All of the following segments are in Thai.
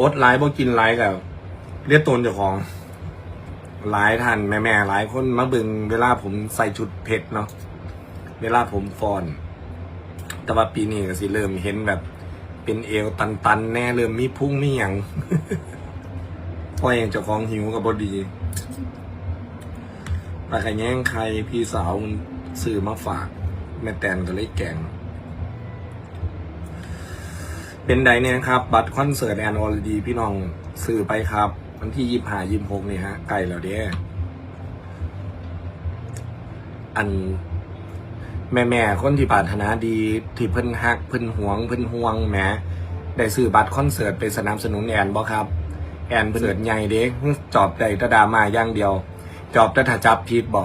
อดหลายบ่กินหลายกับเรียกตนเจ้าของหลายท่านแม่แม่ๆหลายคนมาบึงเวลาผมใส่ชุดเผ็ดเนาะเวลาผมฟอน แต่ว่าปีนี้ก็สิเริ่มเห็นแบบ เป็นเอวตันๆ แน่เริ่มมีพุ่งมีหยังพราะเองเจ้าของหิวกับบดีปลากแย่งใครพี่สาวมันซื้อมาฝาก แม่แตนก็เลยแกง เป็นไดเนี่ยครับ บัตรคอนเสิร์ตแอนอลดีพี่น้องซื้อไปครับ วันที่ยี่ห้ายี่หกนี่ฮะใกล้แล้วเด้อันแม่แม่คนที่ปรารถนาดีที่เพิ่นฮักเพิ่นห่วงเพิ่นห่วงแหมได้ซื้อบัตรคอนเสิร์ตไปสนับสนุนแอนบ่ครับ แอนเพิ่นเสิร์ตใหญ่เด้จอบได้แตะดามาอย่างเดียว จอบต่ถ้าจับผิดบ่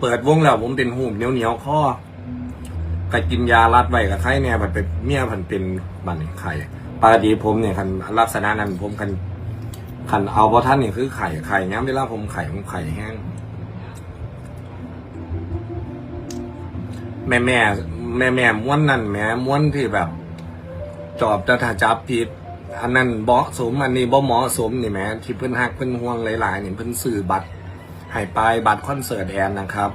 เปิดวงแล้วผมเป็นหูมเหนียวเหนียวข้อ ก็กินยารัดไว้กับไข้เนี่ยมันเป็นเมียมันเป็นบันไข่ปกติผมเนี่ยคันลักษณะนั้นผมคันคันเอาเพราะท่านนี่คือไข่ไข่เนี้ยเวลาผมไข่ผมไข่แห้งแม่แม่แม่แม่ม้วนนั่นแหม่ม้วนที่แบบ จอบแต่ถ้าจับผิดอันนั้นเหมาะสมอันนี้บ่เหมาะสมนี่แหม่ที่เพิ่นฮักเพิ่นห่วงหลายๆนี่เพิ่นซื้อบัตรให้ไปบัตรคอนเสิร์ตแอนนะครับ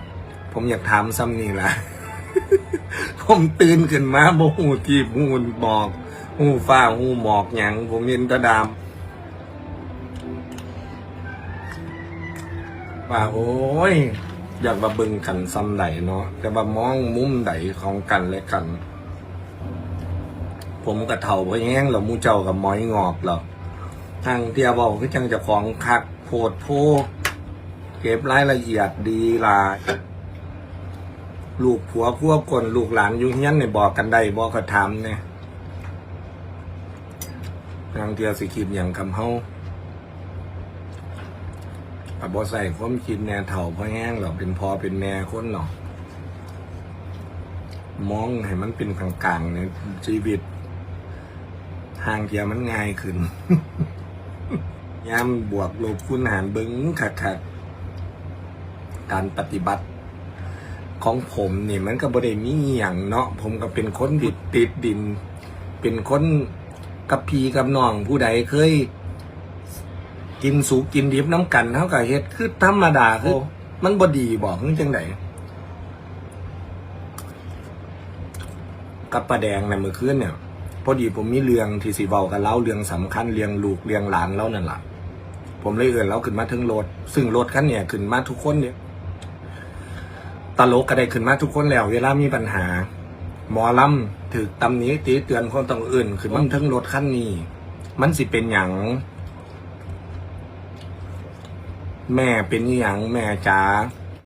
ผมอยากถามซ้ำนี่แหละ ผมตื่นขึ้นมาบ่หูทีบหูหมอกหูฟ้าหูหมอกหยังผมเห็นตะดามว่าโอ้ย อยากมาเบิ่งกันซ้ำใดเนาะแต่ว่ามองมุมใดของกันและกัน ผมกับเถ่าเพแห้งแล้วหมูเจ้ากับหมอยงอกแล้วทางเทียบอกคือจังจะของคักโพดโพเก็บรายละเอียดดีลาย ลูกผัวพวกคนลูกหลานอยุ่งยันเนี่ยบอกกันได้บอกก็ถามเนี่ยทางเทียสิคิดอย่างคำเฮาอะบอใส่ความคิดแน่เถ่าเพราะแห้งหรอกเป็นพอเป็นแม่คนหรอกมองให้มันเป็นกลางๆในชีวิตทางเทียมันง่ายขึ้นยามบวกลบคูณหารเบิ้งขัดขัดการปฏิบัติ ของผมนี่มันก็บ่ได้มีอหย่างเนาะผมก็เป็นคนดิดติดดิน เป็นคนกับพีกับน้องผู้ใดเคย กินสุกกินดิบน้ำกันเท่ากับเฮ็ดคือธรรมดาคือมันบ่ดีบอกคือจังไดกับประแดงในเมื่อคืนเนี่ยพอดีผมมีเรื่องที่สิเว้ากับเล่าเรื่องสำคัญเรื่องลูกเรื่องหลานเล่านั่นแหละผมเลยเอื่นเล่าขึ้นมาถึงรถซึ่งรถคันเนี่ยขึ้นมาทุกคนเนี่ยต ลกก็ได้ขึ้นมาทุกคนแล้ว เวลามีปัญหา หมอลำถือตำหนี้ตีเตือนคนต้องอื่นขึ้นมันทั้งรถขั้นนี้ มันสิเป็นอย่าง แม่เป็นอย่างแม่จ๋า